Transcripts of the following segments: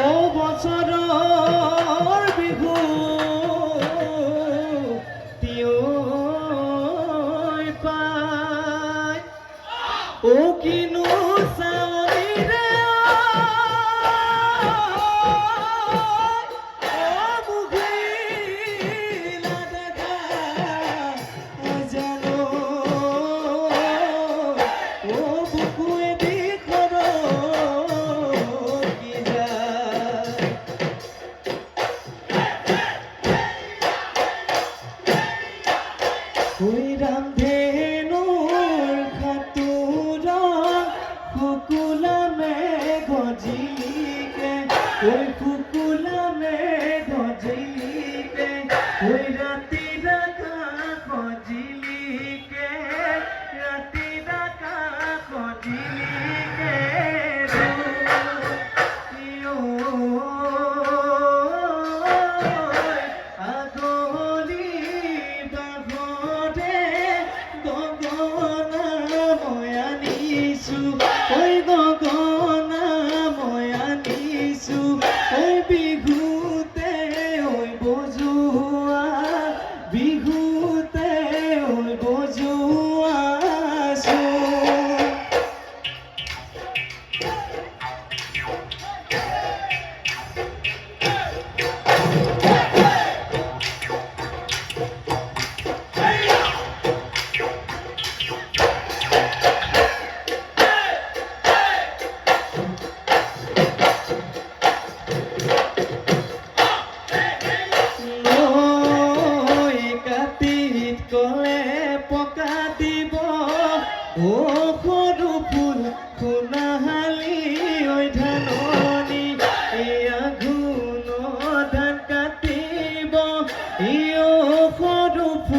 ও বছর বিভূ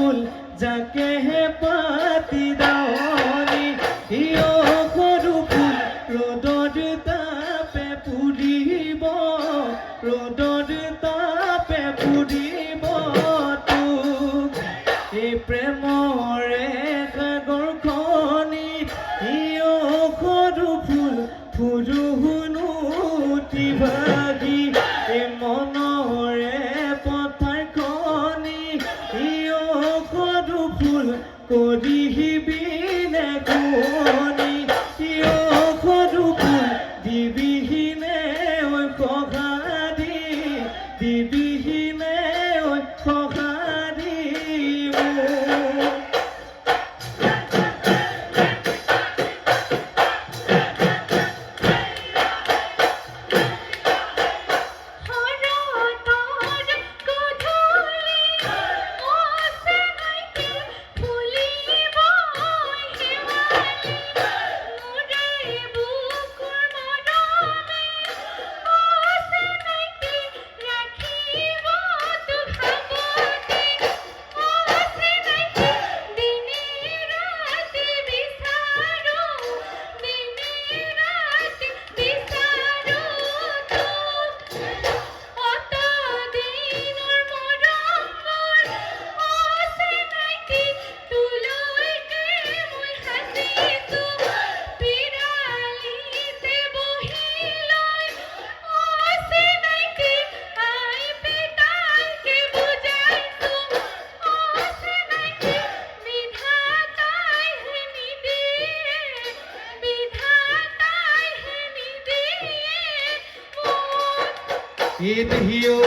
ফুল যাকে হে পাতি দাওনি ইয় সৰু ফুল ৰ'দত তাপে পুৰিব ৰ'দত তাপে পুৰিব তোক এই প্ৰেমৰে সাগৰ খনি, ইয় সৰু ফুল ফুৰু শুনো হিও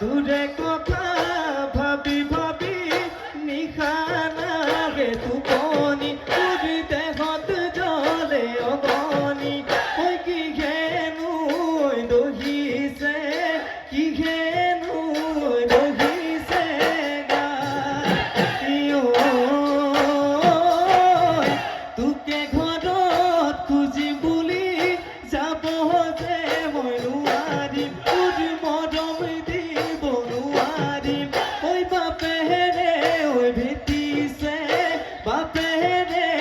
তুরে কথা ভাবি ভাবি নিখানা গে তুকনি তুরি দেহত জলে অগনি। ওই কি ঘেনু দহিছে, কি ঘে पहरे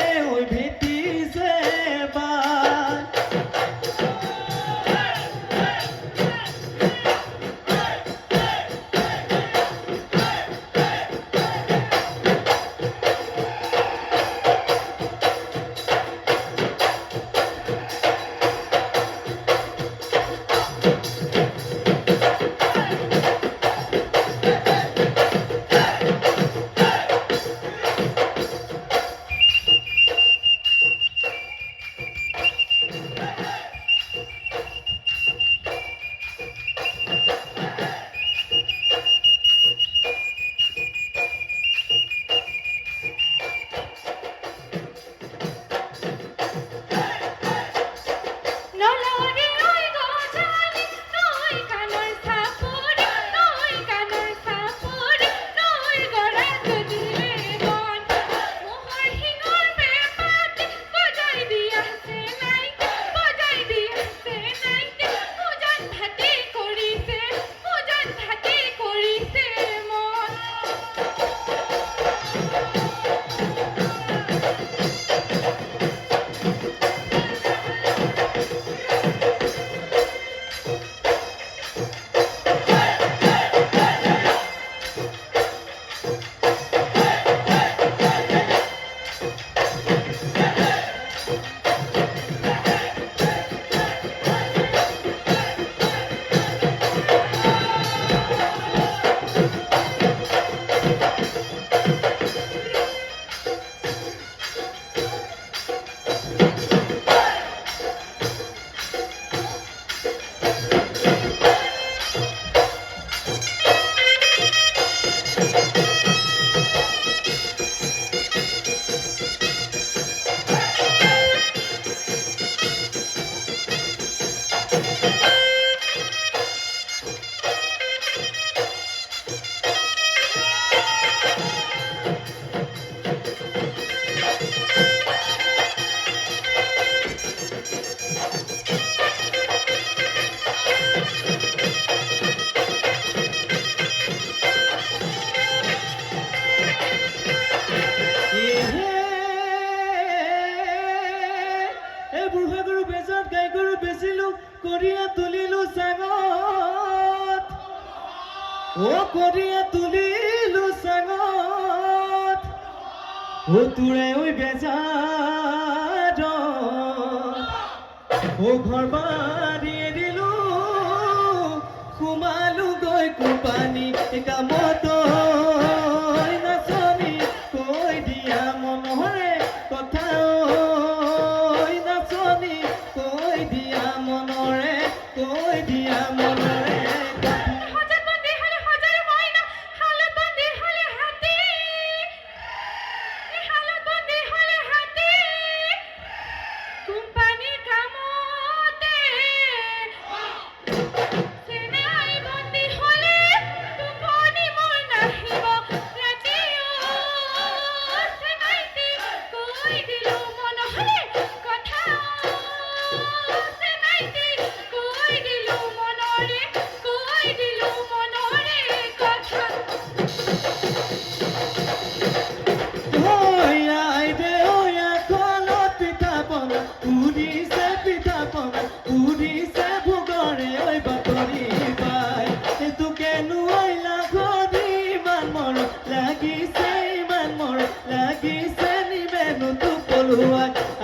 গরু গাই গরু বেচিলো করিয়া তুলিলো সাগত। ও করিয়া তুলিলো সাগত। ও তুলে ওই বেজার ও ঘর বাড়িয়ে দিল, কুমালু গৈ কুপানি কামত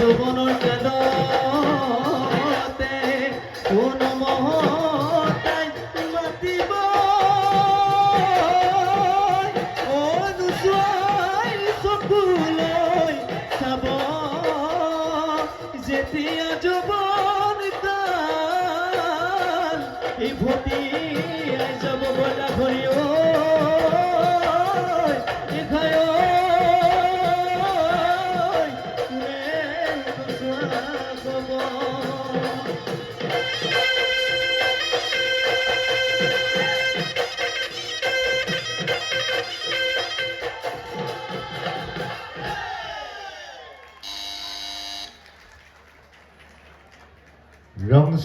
যৌবনের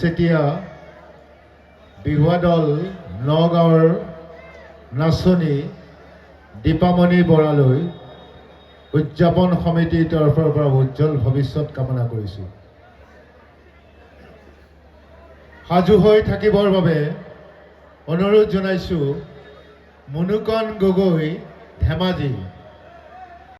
চেতিয়া বিহুৱা দল নগাঁৱৰ নাচনী দীপামণি বৰালৈ উদযাপন সমিতিৰ তৰফৰ পৰা উজ্জ্বল ভৱিষ্যত কামনা কৰিছোঁ। সাজু হৈ থাকিবৰ বাবে অনুৰোধ জনাইছোঁ মুনুকণ গগৈ ধেমাজি।